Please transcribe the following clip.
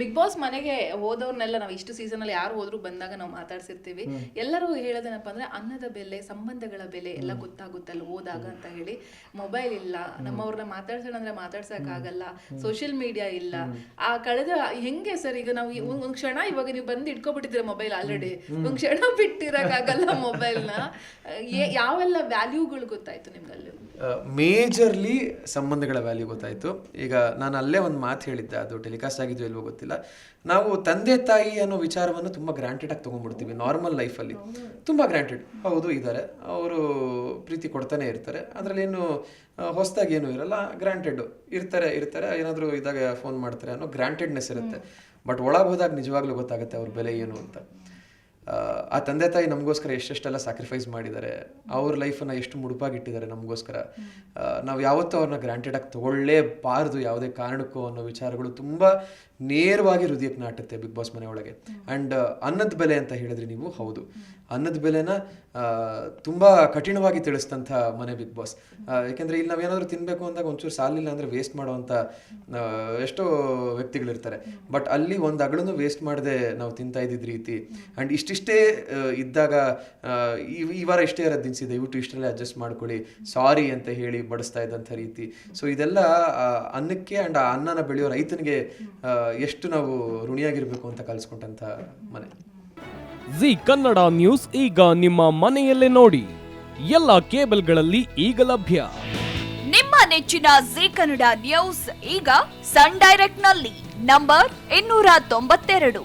Big boss ಮನೆಗೆ ಹೋದವ್ರನ್ನೆಲ್ಲ ನಾವು ಇಷ್ಟು ಸೀಸನ್ ಅಲ್ಲಿ ಯಾರು ಹೋದ್ರು ಬಂದಾಗ ನಾವು ಮಾತಾಡ್ಸಿರ್ತೀವಿ. ಎಲ್ಲರೂ ಹೇಳೋದೇನಪ್ಪ ಅಂದ್ರೆ ಅನ್ನದ ಬೆಲೆ ಸಂಬಂಧಗಳ ಬೆಲೆ ಎಲ್ಲ ಗೊತ್ತಾಗುತ್ತಲ್ಲ ಹೋದಾಗ ಅಂತ ಹೇಳಿ. ಮೊಬೈಲ್ ಇಲ್ಲ. ನಮ್ಮವ್ರನ್ನ ಮಾತಾಡ್ಸೋಣ ಅಂದ್ರೆ ಮಾತಾಡ್ಸಕ್ ಆಗಲ್ಲ ಸೋಷಿಯಲ್ ಮೀಡಿಯಾ ಇಲ್ಲ. ಆ ಕಳೆದ ಹೆಂಗೆ ಸರ್ ಈಗ ನಾವು ಒಂದ್ ಕ್ಷಣ ಇವಾಗ ನೀವು ಬಂದು ಇಟ್ಕೊಬಿಟ್ಟಿದ್ರೆ ಮೊಬೈಲ್ ಆಲ್ರೆಡಿ ಒಂದ್ ಕ್ಷಣ ಬಿಟ್ಟಿರಕ್ಕಾಗಲ್ಲ ಮೊಬೈಲ್ನ ಯಾವೆಲ್ಲ ವ್ಯಾಲ್ಯೂಗಳು ಗೊತ್ತಾಯ್ತು ನಿಮ್ಗಲ್ಲಿ? ಮೇಜರ್ಲಿ ಸಂಬಂಧಗಳ ವ್ಯಾಲ್ಯೂ ಗೊತ್ತಾಯಿತು. ಈಗ ನಾನು ಅಲ್ಲೇ ಒಂದು ಮಾತು ಹೇಳಿದ್ದೆ ಅದು ಟೆಲಿಕಾಸ್ಟ್ ಆಗಿದ್ದು ಇಲ್ವೋ ಗೊತ್ತಿಲ್ಲ. ನಾವು ತಂದೆ ತಾಯಿ ಅನ್ನೋ ವಿಚಾರವನ್ನು ತುಂಬ ಗ್ರ್ಯಾಂಟೆಡ್ ಆಗಿ ತೊಗೊಂಡ್ಬಿಡ್ತೀವಿ ನಾರ್ಮಲ್ ಲೈಫಲ್ಲಿ ತುಂಬ ಗ್ರಾಂಟೆಡ್ ಹೌದು ಇದ್ದಾರೆ. ಅವರು ಪ್ರೀತಿ ಕೊಡ್ತಾನೆ ಇರ್ತಾರೆ. ಅದರಲ್ಲೇನು ಹೊಸದಾಗಿ ಏನು ಇರಲ್ಲ. ಗ್ರಾಂಟೆಡ್ ಇರ್ತಾರೆ ಇರ್ತಾರೆ. ಏನಾದರೂ ಇದಾಗ ಫೋನ್ ಮಾಡ್ತಾರೆ ಅನ್ನೋ ಗ್ರಾಂಟೆಡ್ನೆಸ್ ಇರುತ್ತೆ. ಬಟ್ ಒಳಗೆ ಹೋದಾಗ ನಿಜವಾಗ್ಲೂ ಗೊತ್ತಾಗುತ್ತೆ ಅವ್ರ ಬೆಲೆ ಏನು ಅಂತ. ಆ, ತಂದೆ ತಾಯಿ ನಮಗೋಸ್ಕರ ಎಷ್ಟೆಷ್ಟೆಲ್ಲ ಸ್ಯಾಕ್ರಿಫೈಸ್ ಮಾಡಿದ್ದಾರೆ ಅವ್ರ ಲೈಫನ್ನು ಎಷ್ಟು ಮುಡುಪಾಗಿಟ್ಟಿದ್ದಾರೆ ನಮಗೋಸ್ಕರ. ನಾವು ಯಾವತ್ತೂ ಅವ್ರನ್ನ ಗ್ರಾಂಟೆಡ್ ಆಗಿ ತಗೊಳ್ಳೇಬಾರ್ದು ಯಾವುದೇ ಕಾರಣಕ್ಕೂ ಅನ್ನೋ ವಿಚಾರಗಳು ತುಂಬ ನೇರವಾಗಿ ಹೃದಯಕ್ಕೆ ನಾಟುತ್ತೆ ಬಿಗ್ ಬಾಸ್ ಮನೆಯೊಳಗೆ ಆ್ಯಂಡ್ ಅನ್ನದ ಬೆಲೆ ಅಂತ ಹೇಳಿದ್ರಿ ನೀವು ಹೌದು. ಅನ್ನದ ಬೆಲೆನ ತುಂಬ ಕಠಿಣವಾಗಿ ತಿಳಿಸ್ತಂಥ ಮನೆ ಬಿಗ್ ಬಾಸ್ ಯಾಕೆಂದರೆ ಇಲ್ಲಿ ನಾವೇನಾದರೂ ತಿನ್ನಬೇಕು ಅಂದಾಗ ಒಂಚೂರು ಸಾಲಿಲ್ಲ ಅಂದರೆ ವೇಸ್ಟ್ ಮಾಡುವಂಥ ಎಷ್ಟೋ ವ್ಯಕ್ತಿಗಳಿರ್ತಾರೆ. ಬಟ್ ಅಲ್ಲಿ ಒಂದು ಅಗಳನ್ನು ವೇಸ್ಟ್ ಮಾಡದೆ ನಾವು ತಿಂತಾ ಇದ್ದಿದ್ದ ರೀತಿ. ಆ್ಯಂಡ್ ಇಷ್ಟಿಷ್ಟೇ ಇದ್ದಾಗ ಈ ವಾರ ಇಷ್ಟೇ ಇರೋದು ದಿನಿಸಿ ದಯವಿಟ್ಟು ಇಷ್ಟರಲ್ಲೇ ಅಡ್ಜಸ್ಟ್ ಮಾಡ್ಕೊಳ್ಳಿ. ಸಾರಿ ಅಂತ ಹೇಳಿ ಬಡಿಸ್ತಾ ಇದ್ದಂಥ ರೀತಿ. ಸೊ ಇದೆಲ್ಲ ಅನ್ನಕ್ಕೆ ಆ್ಯಂಡ್ ಆ ಅನ್ನನ ಬೆಳೆಯೋ ರೈತನಿಗೆ ಎಷ್ಟು ನಾವು ಋಣಿಯಾಗಿರಬೇಕು ಅಂತ ಕಲಿಸ್ಕೊಂಡಂಥ ಮನೆ. ಜಿ ಕನ್ನಡ ನ್ಯೂಸ್ ಈಗ ನಿಮ್ಮ ಮನೆಯಲ್ಲೇ ನೋಡಿ. ಎಲ್ಲ ಕೇಬಲ್ಗಳಲ್ಲಿ ಈಗ ಲಭ್ಯ. ನಿಮ್ಮ ನೆಚ್ಚಿನ ಜಿ ಕನ್ನಡ ನ್ಯೂಸ್ ಈಗ ಸನ್ ಡೈರೆಕ್ಟ್ನಲ್ಲಿ. ನಂಬರ್ ಇನ್ನೂರ ತೊಂಬತ್ತೆರಡು.